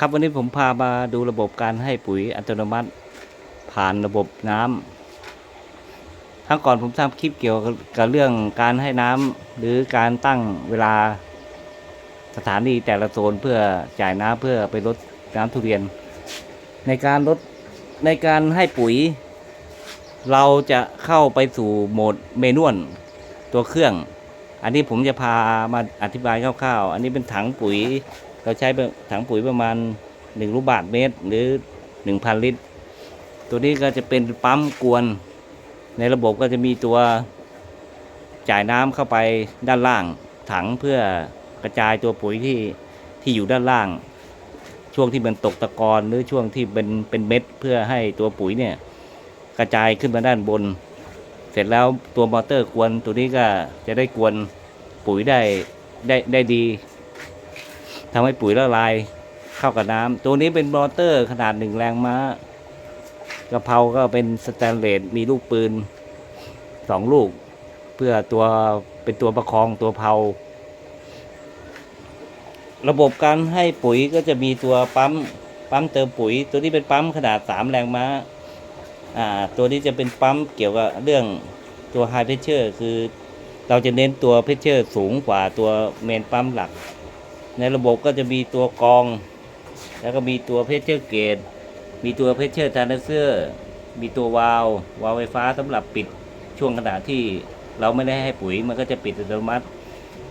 ครับวันนี้ผมพามาดูระบบการให้ปุ๋ยอัตโนมัติ ผ่านระบบน้ำครั้งก่อนผมทำคลิปเกี่ยวกับเรื่องการให้น้ำหรือการตั้งเวลาสถานีแต่ละโซนเพื่อจ่ายน้ำเพื่อไปลดน้ำทุเรียน ในการลดในการให้ปุ๋ย เราจะเข้าไปสู่โหมดเมนวลตัวเครื่อง อันนี้ผมจะพามาอธิบายคร่าวๆ อันนี้เป็นถังปุ๋ย เราใช้ถังปุ๋ยประมาณ 1 ลูกบาทเมตร หรือ 1,000 ลิตร ตัวนี้ก็จะเป็นปั๊มกวน ในระบบก็จะมีตัวจ่ายน้ำเข้าไปด้านล่าง ถังเพื่อกระจายตัวปุ๋ยที่ที่อยู่ด้านล่าง ช่วงที่มันตกตะกอนหรือช่วงที่เป็นเป็นเม็ดเพื่อให้ตัวปุ๋ยเนี่ยกระจายขึ้นมาด้านบน เสร็จแล้วตัวมอเตอร์กวนตัวนี้ก็จะได้กวนปุ๋ยได้ได้ได้ดี ทำให้ปุ๋ยละลายเข้ากับน้ำตัวนี้เป็นมอเตอร์ขนาดหนึ่งแรงม้ากระเพราก็เป็นสแตนเลสมีลูกปืนสองลูก เพื่อตัวเป็นตัวประคองตัวเพาระบบการให้ปุ๋ยก็จะมีตัวปั๊มปั๊มเติมปุ๋ย ตัวนี้เป็นปั๊มขนาดสามแรงม้าอ่าตัวนี้จะเป็นปั๊มเกี่ยวกับเรื่องตัวไฮเพชเชอร์คือเราจะเน้นตัวเพชเชอร์สูงกว่าตัวเมนปั๊มหลัก ในระบบก็จะมีตัวกอง แล้วก็มีตัวเพชเชอร์เกตมีตัวเพชเชอร์ทานเซอร์มีตัววาล์ววาล์วไฟฟ้าสำหรับปิดช่วงขณะที่เราไม่ได้ให้ปุ๋ยมันก็จะปิดอัตโนมัติ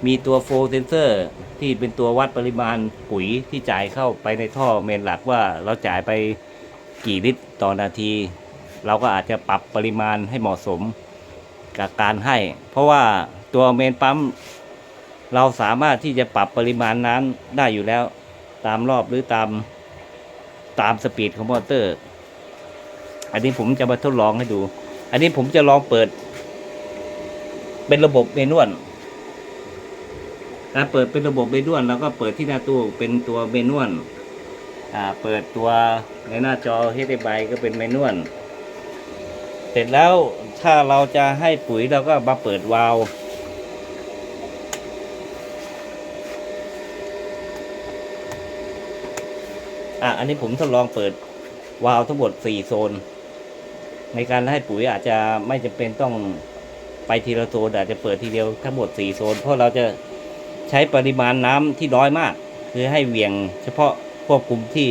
มีตัวโฟเซนเซอร์ที่เป็นตัววัดปริมาณปุ๋ยที่จ่ายเข้าไปในท่อเมนหลักว่าเราจ่ายไปกี่ลิตรต่อนาที เราก็อาจจะปรับปริมาณให้เหมาะสมกับการให้ เพราะว่าตัวเมนปั๊ม เราสามารถที่จะปรับปริมาณน้ำได้อยู่แล้ว ตามรอบหรือตามตามสปีดของมอเตอร์ อันนี้ผมจะมาทดลองให้ดู อันนี้ผมจะลองเปิด เป็นระบบเมนวลการเปิดเป็นระบบเมนวลแล้วก็เปิดที่หน้าตู้เป็นตัวเมนวลอ่าเปิดตัวในหน้าจอ HDMI ก็เป็นเมนวลเสร็จแล้วถ้าเราจะให้ปุ๋ยเราก็มาเปิดวาล์ว อะอันนี้ผมทดลองเปิดวาล์วทั้งหมด4โซน ในการให้ปุ๋ยอาจจะไม่จำเป็นต้องไปทีละโซนอาจจะเปิดทีเดียวทั้งหมด4โซน เพราะเราจะใช้ปริมาณน้ำที่น้อยมาก คือให้เหวี่ยงเฉพาะควบคุมที่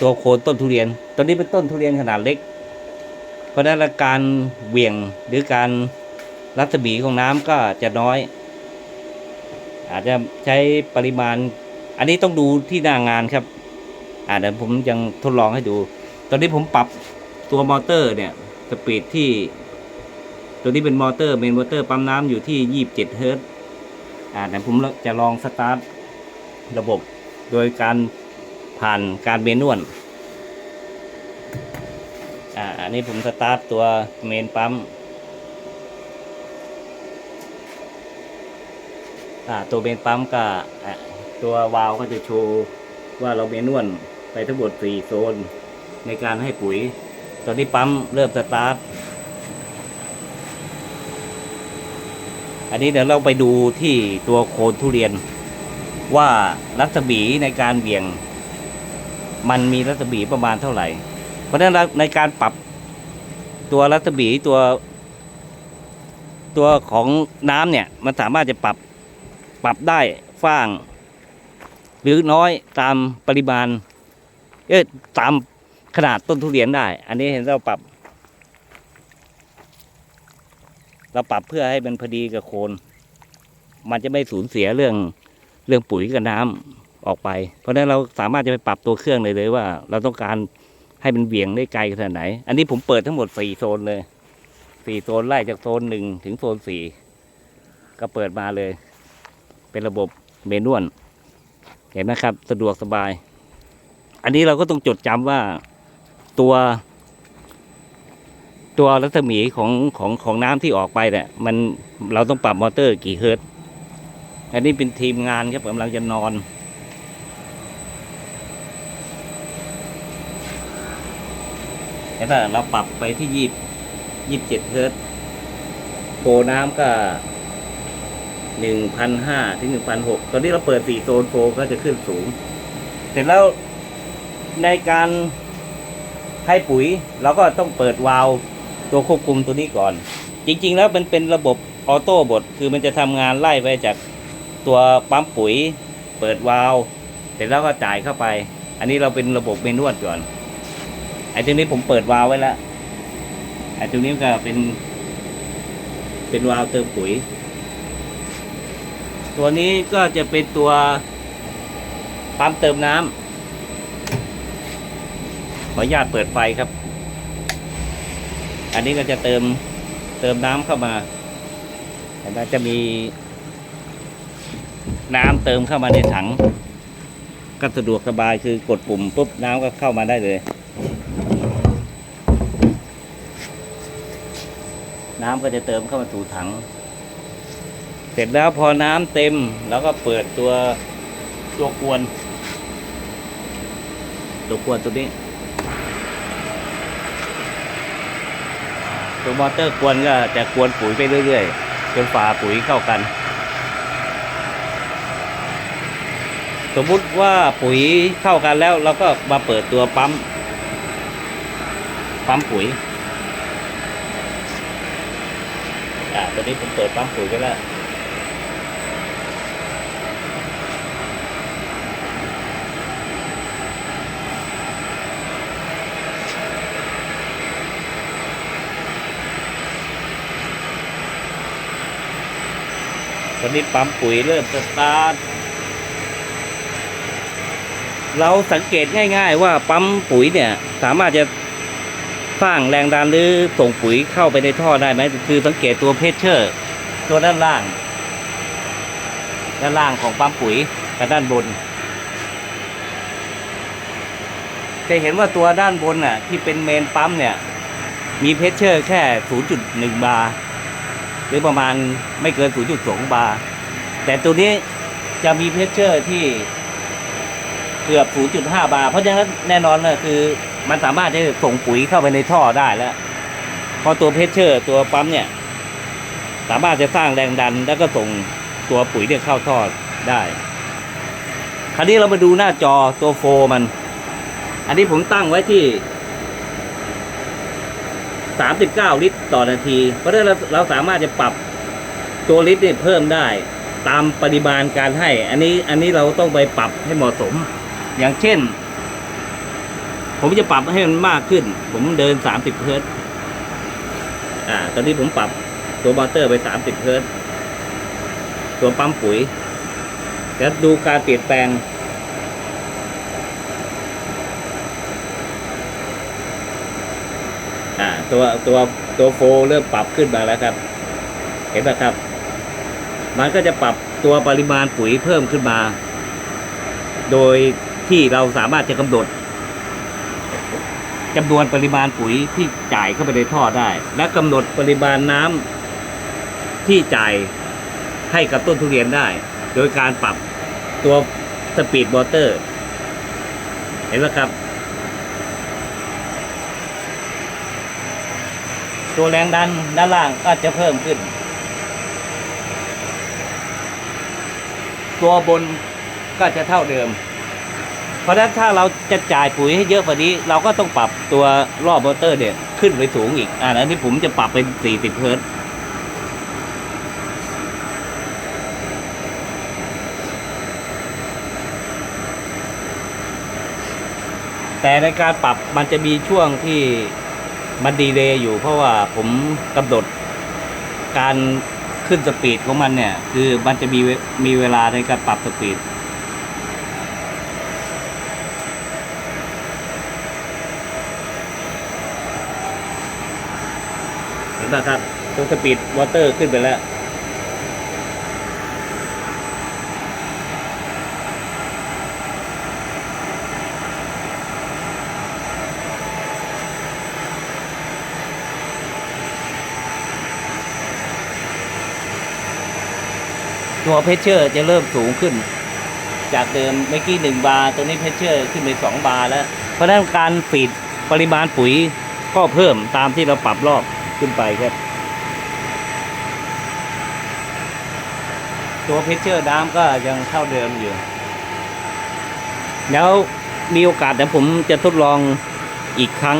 ตัวโคนต้นทุเรียนตอนนี้เป็นต้นทุเรียนขนาดเล็ก เพราะนั้นการเหวี่ยงหรือการรัศมีของน้ำก็จะน้อย อาจจะใช้ปริมาณ อันนี้ต้องดูที่หน้างานครับ อ่าเดี๋ยวผมยังทดลองให้ดู ตอนนี้ผมปรับตัวมอเตอร์เนี่ยสปีดที่ ตัวนี้เป็นมอเตอร์เมนมอเตอร์ปั๊มน้ำอยู่ที่ยี่บเจ็ดเฮิร์ตอ่าเดี๋ยวผมจะลองสตาร์ทระบบโดยการผ่านการเมนวลอ่าอันนี้ผมสตาร์ทตัวเมนปั๊มอ่าตัวเมนปั๊มก็อะ ตัววาล์วก็จะโชว์ว่าเราเมนวลไปทั้งหมด4โซนในการให้ปุ๋ย ตอนนี้ปั๊มเริ่มสตาร์ท อันนี้เดี๋ยวเราไปดูที่ตัวโคนทุเรียน ว่ารัศมีในการเบี่ยง มันมีรัศมีประมาณเท่าไหร่ เพราะฉะนั้นในการปรับตัวรัศมีตัว ตัวของน้ำเนี่ย มันสามารถจะปรับปรับได้ฟ้าง หรือน้อยตามปริมาณเอ๊ะตามขนาดต้นทุเรียนได้ อันนี้เห็นเราปรับ เราปรับเพื่อให้มันพอดีกับโคน มันจะไม่สูญเสียเรื่องเรื่องปุ๋ยกับน้ำออกไป เพราะฉะนั้นเราสามารถจะไปปรับตัวเครื่องเลยเลยว่า เราต้องการให้มันเบี่ยงได้ไกลขนาดไหน อันนี้ผมเปิดทั้งหมดสี่โซนเลยสี่โซนไล่จากโซนหนึ่งถึงโซนสี่ก็เปิดมาเลย เป็นระบบเมนวล เห็นไหมครับสะดวกสบาย อันนี้เราก็ต้องจดจำว่าตัว ตัวรัศมีของของของน้ำที่ออกไปเนี่ยมันเราต้องปรับมอเตอร์กี่เฮิร์ตอันนี้เป็นทีมงานครับกำลังจะนอนเห็นป่เราปรับไปที่ยี่ยี่สิบเจ็ดเฮิร์ตโฟน้ำก็ หนึ่งพันห้าถึงหนึ่งพันหกตอนนี้เราเปิดสี่โซนโฟก็จะขึ้นสูง เสร็จแล้วในการให้ปุ๋ยเราก็ต้องเปิดวาล์วตัวควบคุมตัวนี้ก่อน จริง ๆ แล้วมันเป็นระบบออโต้บทคือมันจะทำงานไล่ไปจากตัวปั๊มปุ๋ย เปิดวาล์วเสร็จแล้วก็จ่ายเข้าไป อันนี้เราเป็นระบบเมนวดก่อน ไอ้ตรงนี้ผมเปิดวาล์วไว้แล้วไอ้ตรงนี้ก็เป็น เป็นวาล์วเติมปุ๋ย ตัวนี้ก็จะเป็นตัวปั๊มเติมน้ำขออนุญาตเปิดไฟครับ อันนี้ก็จะเติมเติมน้ำเข้ามาแล้วจะมี น้ำเติมเข้ามาในถัง ก็สะดวกสบายคือกดปุ่มปุ๊บน้ำก็เข้ามาได้เลย น้ำก็จะเติมเข้ามาสู่ถัง เสร็จแล้วพอน้ำเต็มเราก็เปิดตัวตัวกวน ตัวกวนตัวนี้ ตัวมอเตอร์กวนก็จะกวนปุ๋ยไปเรื่อยๆ จนฝาปุ๋ยเข้ากัน สมมุติว่าปุ๋ยเข้ากันแล้วเราก็มาเปิดตัวปั๊ม ปั๊มปุ๋ย อ่าตอนนี้ผมเปิดปั๊มปุ๋ยไปแล้ว อนนี้ปั๊มปุ๋ยเริ่มสตาร์ทเราสังเกตง่าย ๆ ว่าปั๊มปุ๋ยเนี่ย สามารถจะสร้างแรงดันหรือส่งปุ๋ยเข้าไปในท่อได้ไหมคือสังเกตตัวเพชเชอร์ ตัวด้านล่าง ด้านล่างของปั๊มปุ๋ยกับด้านบน จะเห็นว่าตัวด้านบนน่ะ ที่เป็นเมนปั๊มเนี่ย มีเพชเชอร์แค่ 0.1 บาร์ หรือประมาณไม่เกิน 0.2 บาร์แต่ตัวนี้จะมีเพชเชอร์ที่เกือบ 0.5 บาร์เพราะฉะนั้นแน่นอนเลยคือมันสามารถที่จะส่งปุ๋ยเข้าไปในท่อได้แล้วพราะตัวเพชเชอร์ตัวปั๊มเนี่ย สามารถจะสร้างแรงดัน แล้วก็ส่งตัวปุ๋ยเนี่ยเข้าท่อได้ คราวนี้เรามาดูหน้าจอตัวโฟมัน อันนี้ผมตั้งไว้ที่ 39 ลิตรต่อนาที เพราะฉะนั้นเราเราสามารถจะปรับตัวลิตรเนี่ยเพิ่มได้ ตามปริมาณการให้ อันนี้อันนี้เราต้องไปปรับให้เหมาะสม อย่างเช่น ผมจะปรับให้มันมากขึ้น ผมเดิน 30 เฮิรตอ่า ตอนนี้ผมปรับตัวมอเตอร์ไป 30 เฮิรตตัวปั๊มปุ๋ยแล้วดูการเปลี่ยนแปลง อ่า ตัวตัวตัวโฟเริ่มปรับขึ้นมาแล้วครับ เห็นไหมครับ มันก็จะปรับตัวปริมาณปุ๋ยเพิ่มขึ้นมา โดยที่เราสามารถจะกำหนดจำนวนปริมาณปุ๋ยที่จ่ายเข้าไปในท่อได้ และกำหนดปริมาณน้ำที่จ่ายให้กับต้นทุเรียนได้ โดยการปรับตัวสปีดมอเตอร์ เห็นไหมครับ ตัวแรงดันด้านล่างก็จะเพิ่มขึ้น ตัวบนก็จะเท่าเดิม เพราะฉะนั้นถ้าเราจะจ่ายปุ๋ยให้เยอะกว่านี้ เราก็ต้องปรับตัวรอบมอเตอร์เนี่ยขึ้นไปสูงอีกอ่าอันนี้ผมจะปรับเป็น 40 เฮิรต์แต่ในการปรับมันจะมีช่วงที่ มันดีเลย์อยู่เพราะว่าผมกำหนดการขึ้นสปีดของมันเนี่ย คือมันจะมีมีเวลาในการปรับสปีดเห็นะครับตัวสปีดวอเตอร์ขึ้นไปแล้ว ตัวเพชเชอร์จะเริ่มสูงขึ้น จากเดิมเมื่อกี้หนึ่งบาร์ตัวนี้เพชเชอร์ขึ้นไปสองบาร์แล้ว เพราะนั้นการฟีดปริมาณปุ๋ยก็เพิ่มตามที่เราปรับรอบขึ้นไปครับ ตัวเพชเชอร์ดามก็ยังเท่าเดิมอยู่ แล้วมีโอกาสเดี๋ยวผมจะทดลองอีกครั้ง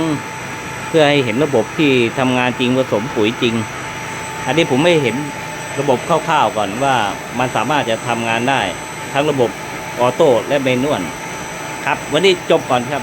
เพื่อให้เห็นระบบที่ทำงานจริงผสมปุ๋ยจริง อันนี้ผมไม่เห็น ระบบคร่าวๆก่อนว่ามันสามารถจะทำงานได้ ทั้งระบบออโต้และเมนวลครับ วันนี้จบก่อนครับ